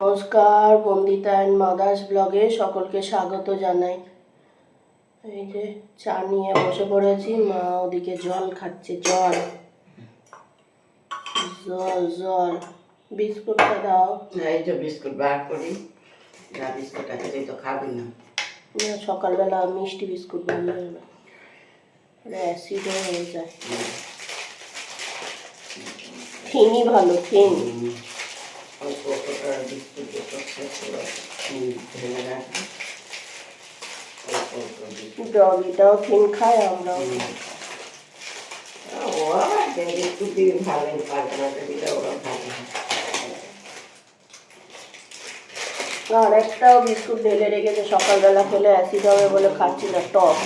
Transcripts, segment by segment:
নমস্কার Bandita and mother's ব্লগে সকলকে স্বাগত জানাই। এই যে চা নিয়ে বসে পড়েছি মা ওদিকে জল খাচ্ছে জল। জল জল। বিস্কুটটা দাও। এই যে বিস্কুট বার করি যা বিস্কুট আছে তুই তো খাবি না। সকালবেলা মিষ্টি বিস্কুট বানিয়ে না অ্যাসিড হয়ে যায়। থিনই ভালো থিন অল্পটা বিস্কুট ঢেলে রাখবি খায়। আমরাও। ও আবার দিয়ে পারবে না দিলে ওরা ভালো আর একটাও বিস্কুট ঢেলে রেখেছে সকালবেলা খেলে অ্যাসিড হবে বলে খাচ্ছি না টক।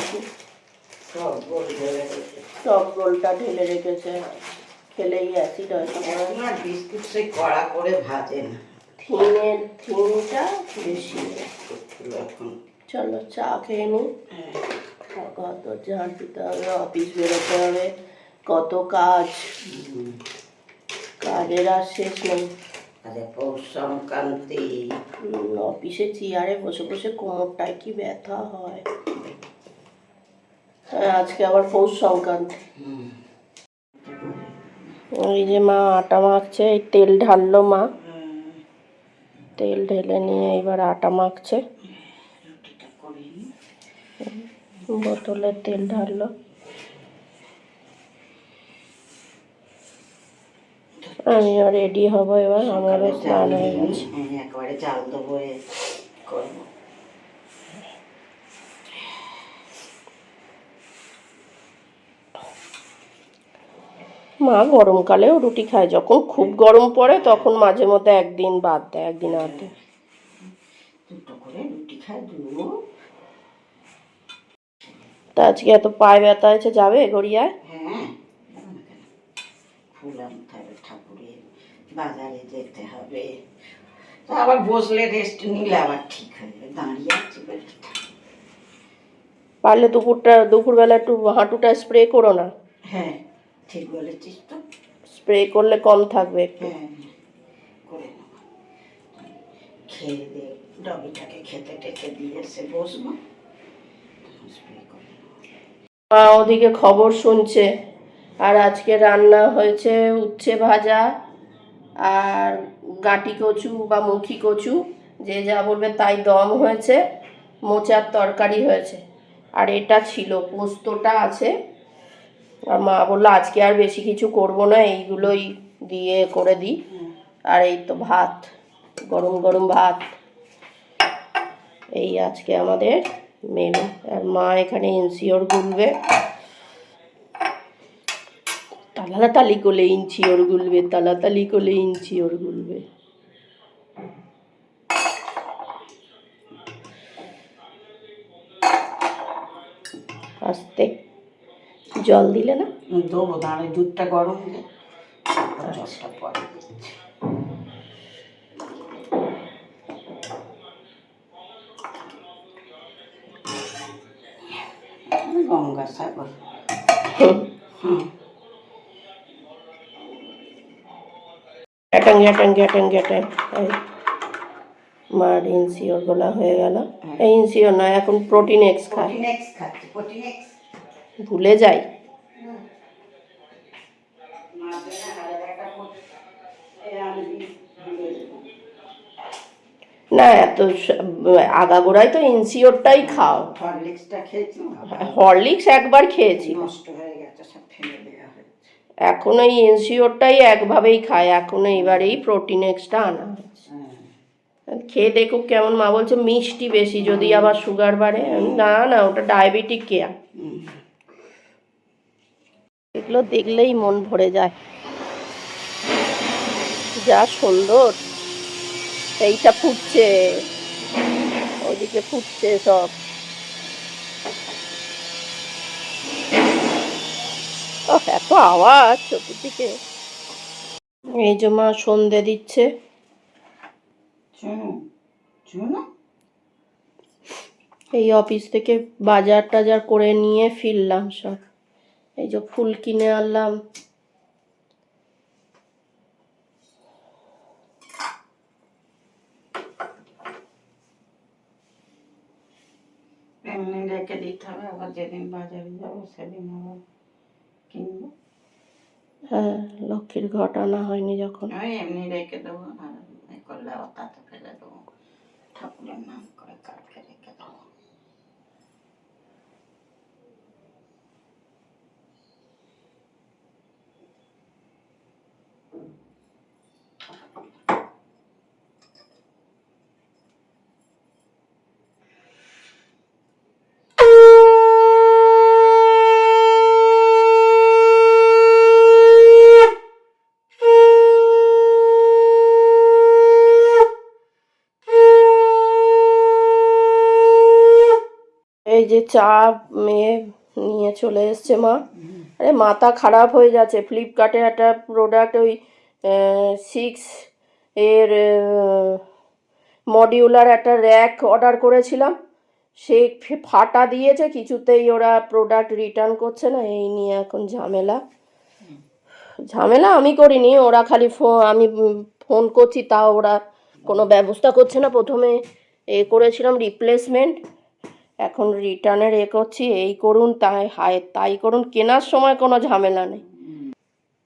টক গোলটা ঢেলে রেখেছে। খেলেই অ্যাসিড হয়। বিস্কুট সেই কড়া করে ভাজে না। থিনের থিনটা বেশি চলো চা খেয়ে নিই হ্যাঁ, কত ঝাঁট দিতে হবে অফিস বেরোতে হবে কত কাজ। কাজের আর শেষ নেই। পৌষ সংক্রান্তি। অফিসে চেয়ারে বসে বসে কোমরটায় কি ব্যথা হয়। আজকে আবার পৌষ সংক্রান্তি। ওই যে মা আটা মাখছে এই তেল ঢাললো মা। তেল ঢেলে নিয়ে এবার আটা মাখছে। বোতলে তেল ঢাললো। আমিও রেডি হব এবার, আমারও স্নান হয়ে গেছে। দেবো করব। মা গরমকালেও রুটি খায়। যখন খুব গরম পড়ে তখন মাঝে মধ্যে একদিন বাদ দেয় একদিন আর দেয়। দুটো করে রুটি খাই দুটো। তা আজকে এত পায়ে ব্যথা হয়েছে যাবে গড়িয়ায়? হ্যাঁ যাব না কেন? ফুল আনতে হবে ঠাকুরের বাজারে যেতে হবে। তা আবার বসলে রেস্ট নিলে আবার ঠিক হয়ে যাবে দাঁড়িয়ে আছি বলে কি থাকে? পারলে দুপুরটা দুপুরবেলা একটু হাঁটুটা স্প্রে করো না। হ্যাঁ। ঠিক বলেছিস তো। স্প্রে করলে কম থাকবে একটু। হ্যাঁ করে নেব খেয়ে দিয়ে ডগিটাকে খেতে টেতে দিয়ে এসে বসবো। মা ওদিকে খবর শুনছে। আর আজকে রান্না হয়েছে উচ্ছে ভাজা আর গাটি কচু বা মুখি কচু। যে যা বলবে তাই দম হয়েছে মোচার তরকারি হয়েছে। আর এটা ছিল পোস্তটা আছে। আর মা বলল, আজকে আর বেশি কিছু করব না, এইগুলোই দিয়ে করে দিই। আর এই তো ভাত, গরম গরম ভাত। এই আজকে আমাদের মেনু। আর মা এখানে ইনসিওর গুলবে। তালাতালি করলে ইঞ্চিওর গুলবে, তালাতালি করলে ইঞ্চিওর গুলবে। জল দিলে না? দেবো দাঁড়ে দুধটা গরম হলে জলটা পরে। গঙ্গাসাগর গ্যাটাং গ্যাটাং গ্যাটাং গ্যাটাং মার ইনসিওর গোলা হয়ে গেল। এই ইনসিওর নয় এখন প্রোটিন এক্স খায় ভুলে যাই। না এত আগাগোড়ায় তো ইনসিওরটাই খাও। হরলিক্সটা খেয়েছি হরলিক্স একবার খেয়েছি নষ্ট হয়ে গেছে সব ফেলে দেওয়া এখন এই ইনসিওরটাই একভাবেই খায় এখন এইবার এই প্রোটিন এক্সটা আনা হয়েছে। হ্যাঁ। খেয়ে দেখুক কেমন মা বলছে মিষ্টি বেশি যদি আবার সুগার বাড়ে। না না ওটা ডায়াবেটিক কেয়ার। এগুলো দেখলেই মন ভরে যায়। যা সুন্দর। এইটা ফুটছে। ওইদিকে ফুটছে সব। এত আওয়াজ চতুর্দিকে। এই যে মা সন্ধে দিচ্ছে। এই অফিস থেকে বাজার টাজার করে নিয়ে ফিরলাম সব। এই যে ফুল কিনে আনলাম এমনি রেখে দিতে হবে আবার যেদিন বাজারে যাব সেদিন আবার কিনবো। হ্যাঁ লক্ষ্মীর ঘট আনা হয়নি যখন। ওই এমনি রেখে দেবো আর করলে আবার তাতে ফেলে দেবো। ঠাকুরের নাম করে কালকে রেখে দেবো এই যে চা মেয়ে নিয়ে চলে এসছে মা। আরে মাথা খারাপ হয়ে যাচ্ছে। ফ্লিপকার্টে একটা প্রোডাক্ট ওই সিক্স এর মডিউলার একটা র্যাক অর্ডার করেছিলাম। সে ফাটা দিয়েছে, কিছুতেই ওরা প্রোডাক্ট রিটার্ন করছে না। এই নিয়ে এখন ঝামেলা। ঝামেলা আমি করিনি, ওরা খালি আমি ফোন করছি, তাও ওরা কোনো ব্যবস্থা করছে না। প্রথমে এ করেছিলাম রিপ্লেসমেন্ট এখন রিটার্নের এ করছি এই করুন তাই হায় তাই করুন কেনার সময় কোনো ঝামেলা নেই।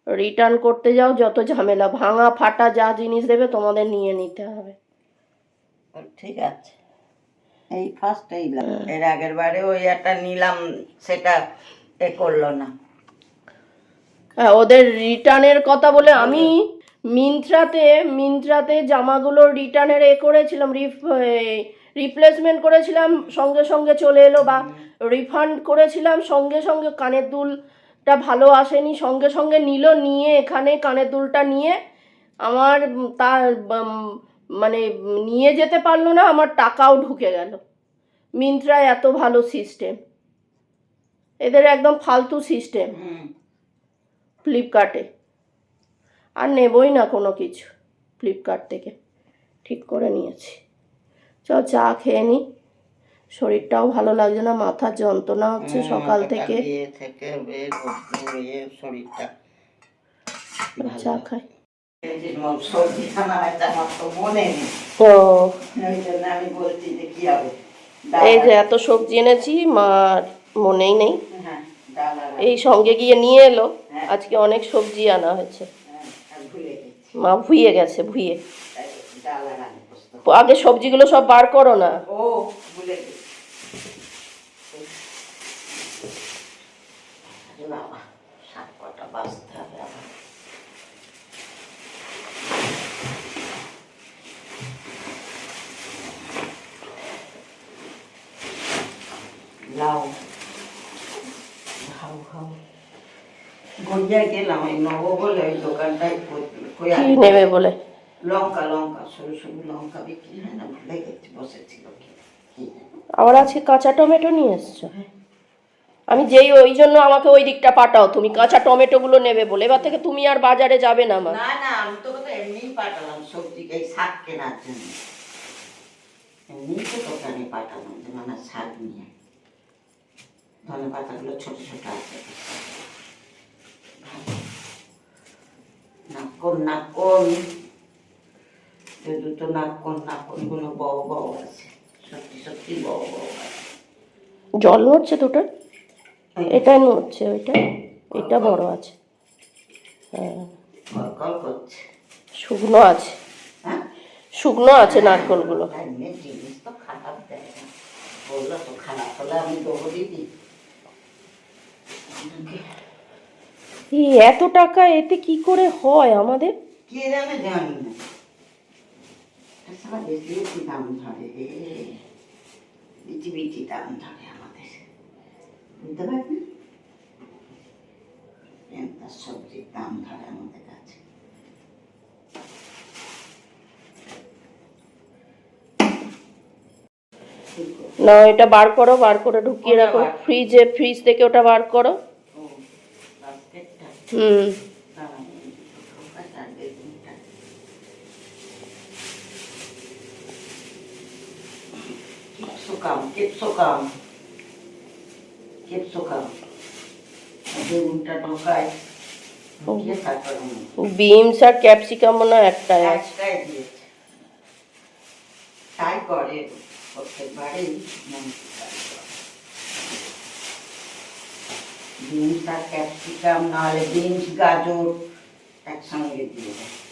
রিটার্ন করতে যাও যত ঝামেলা ভাঙা ফাটা যা জিনিস দেবে তোমাদের নিয়ে নিতে হবে। ঠিক আছে। এই ফার্স্ট এই এর আগের বারে ওই একটা নিলাম সেটা এ করল না। হ্যাঁ ওদের রিটার্নের কথা বলে আমি মিন্ত্রাতে মিন্ত্রাতে জামাগুলো রিটার্নের এ করেছিলাম রিফ রিপ্লেসমেন্ট করেছিলাম সঙ্গে সঙ্গে চলে এলো বা রিফান্ড করেছিলাম সঙ্গে সঙ্গে কানের দুলটা ভালো আসেনি সঙ্গে সঙ্গে নিল নিয়ে এখানে কানের দুলটা নিয়ে আমার তার মানে নিয়ে যেতে পারল না আমার টাকাও ঢুকে গেল। মিন্ত্রায় এত ভালো সিস্টেম এদের একদম ফালতু সিস্টেম ফ্লিপকার্টে। আর নেবই না কোনো কিছু ফ্লিপকার্ট থেকে। ঠিক করে নিয়েছি। চ চা খেয়ে নি। শরীরটাও ভালো লাগছে না মাথার যন্ত্রণা হচ্ছে সকাল থেকে। চা খাই। ও। এই যে এত সবজি এনেছি মার মনেই নেই। হ্যাঁ এই সঙ্গে গিয়ে নিয়ে এলো। আজকে অনেক সবজি আনা হয়েছে। হ্যাঁ, মা ভুইয়ে গেছে ভুইয়ে। আগে সবজিগুলো সব বার করো না। ও ভুলে লাউ খাও গেলাম নব বলে ওই দোকানটায় নেবে বলে? লঙ্কা লঙ্কা সরু সরু লঙ্কা বিক্রি হয় না? ভুলে গেছি বসেছিল আবার আজকে কাঁচা টমেটো নিয়ে এসছো? আমি যেই ওই জন্য আমাকে ওই দিকটা পাঠাও তুমি। কাঁচা টমেটোগুলো নেবে বলে। এবার থেকে তুমি আর বাজারে যাবে না মা। না না আমি তো এমনিই পাঠালাম সবজি এই শাক কেনার জন্য। এমনিই তো দোকানে পাঠালাম যে মানে শাক নিয়ে। ধনে পাতাগুলো ছোট ছোট আছে। বড় বড় আছে। সত্যি সত্যি বড় বড় আছে। জল নড়ছে দুটো? এটাই নড়ছে ওইটা? এটা বড় আছে। হ্যাঁ। কল কল করছে। শুকনো আছে। হ্যাঁ? শুকনো আছে নারকলগুলো। এমনি জিনিস তো খারাপ দেয় না। বলল তো খারাপ হলে আমি দেবো দিদি। এই এত টাকা এতে কি করে হয় আমাদের? কে জানে জানি না। বেশি বেশি দাম ধরে রে দাম ধরে আমাদের। বুঝতে পেঁয়াজ সবজির দাম ধরে আমাদের কাছে। না এটা বার করো বার করে ঢুকিয়ে রাখো। ফ্রিজে ফ্রিজ থেকে ওটা বার করো। হুম। sokağım, git sokağım. Git sokağım. যে উনটা ঢোকায় ঢুকিয়ে তারপর বিনস আর ক্যাপসিকাম মনে একটা একটাই দিয়েছে তাই করে প্রত্যেকবারেই মন বিনস আর ক্যাপসিকাম নাহলে বিনস গাজর একসঙ্গে দিয়ে দেয়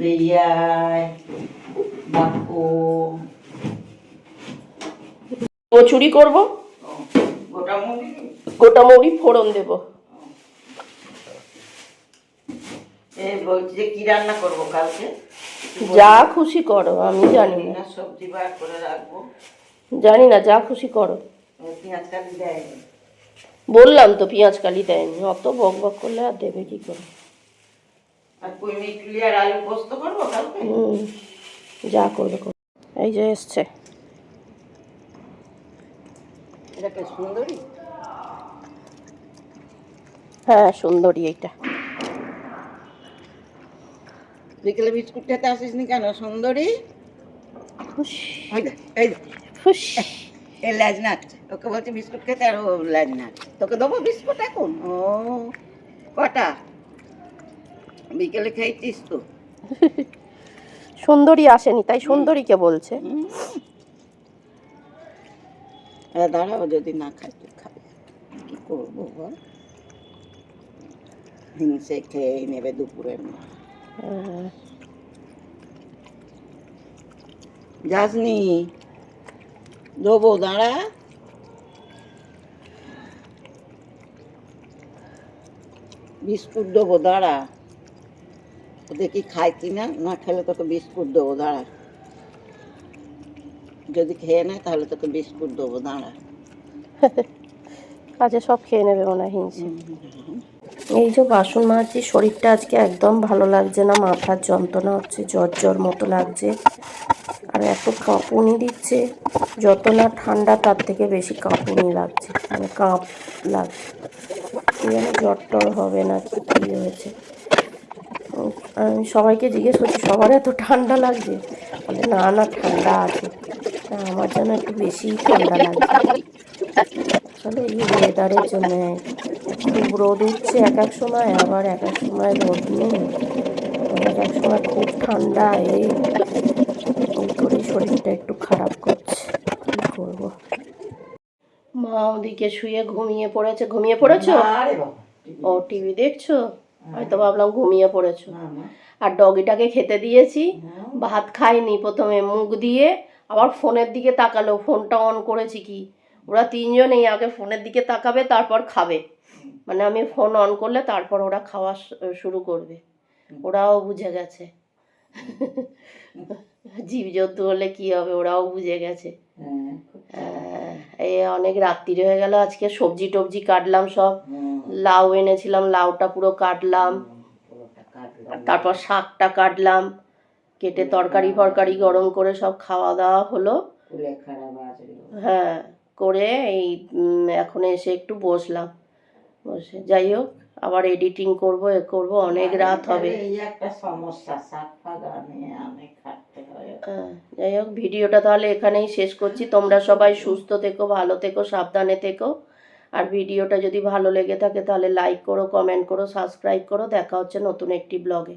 বেরিয়ায় বাপো। কচুরি করব? গোটা মৌরি ফোড়ন দেব। বলছি যে কি রান্না করব কালকে? যা খুশি করো আমি জানি না। সবজি বার করে রাখব। জানি না যা খুশি করো। পেঁয়াজ কালি দেয়নি। বললাম তো পেঁয়াজ কালি দেয়নি অত বক বক করলে আর দেবে কি করে? আর পুঁই মিটলি আর আলু পোস্ত করব কালকে? যা করবে এই যে এসছে। সুন্দরী? হ্যাঁ সুন্দরী এইটা। বিকেলে বিস্কুট খেতে আসিস নি কেন সুন্দরী? এ ল্যাজ নাচছে ওকে বলছি বিস্কুট খেতে আর ও ল্যাজ তোকে দেবো বিস্কুট এখন? ও কটা? বিকেলে খেয়েছিস তো। সুন্দরী আসেনি তাই সুন্দরীকে বলছে। দাঁড়াও যদি না খাই তুই খাবে। কি করব বল? হিংসে খেয়েই নেবে দুপুরের যাসনি? দেবো দাঁড়া। বিস্কুট দেবো দাঁড়া। দেখি খাই কি না? না খেলে তোকে বিস্কুট দেবো দাঁড়া। যদি খেয়ে নেয় তাহলে তোকে বিস্কুট দেবো দাঁড়া। কাজে সব খেয়ে নেবে মনে হয় এই যে বাসন মাজছি শরীরটা আজকে একদম ভালো লাগছে না মাথার যন্ত্রণা হচ্ছে জ্বর জ্বর মতো লাগছে। আর এত কাঁপুনি দিচ্ছে যত না ঠান্ডা তার থেকে বেশি কাঁপুনি লাগছে। মানে কাঁপ লাগছে। কি জানি জ্বর টর হবে না কি হয়েছে। আমি সবাইকে জিজ্ঞেস করছি সবার এত ঠান্ডা লাগছে? বলে না না ঠান্ডা আছে। আমার যেন একটু বেশি ঠান্ডা লাগছে। আসলে এই ওয়েদারের জন্য খুব রোদ উঠছে এক এক সময় আবার এক এক সময় রোদ নেই। এক এক সময় খুব ঠান্ডা এই করে শরীরটা একটু খারাপ করছে। কি করব? মা ওদিকে শুয়ে ঘুমিয়ে পড়েছে। ঘুমিয়ে পড়েছো? ও টিভি দেখছ? হয়তো ভাবলাম ঘুমিয়ে পড়েছো। আর ডগিটাকে খেতে দিয়েছি হ্যাঁ। ভাত খাইনি প্রথমে মুখ দিয়ে আবার ফোনের দিকে তাকালো ফোনটা অন করেছি কি? ওরা তিনজনেই আগে ফোনের দিকে তাকাবে তারপর খাবে। মানে আমি ফোন অন করলে তারপর ওরা খাওয়া শুরু করবে। ওরাও বুঝে গেছে। জীবজন্তু হলে কি হবে? ওরাও বুঝে গেছে। হ্যাঁ। এই অনেক রাত্রি হয়ে গেল আজকে সবজি টবজি কাটলাম সব। লাউ এনেছিলাম লাউটা পুরো কাটলাম। তারপর শাকটা কাটলাম। কেটে তরকারি ফরকারি গরম করে সব খাওয়া দাওয়া হলো। হ্যাঁ করে এই এখন এসে একটু বসলাম। বসে যাই হোক। আবার এডিটিং করব এ করব অনেক রাত হবে। যাই হোক ভিডিওটা তাহলে এখানেই শেষ করছি। তোমরা সবাই সুস্থ থেকো ভালো থেকো সাবধানে থেকো। আর ভিডিওটা যদি ভালো লেগে থাকে তাহলে লাইক করো কমেন্ট করো সাবস্ক্রাইব করো। দেখা হচ্ছে নতুন একটি ব্লগে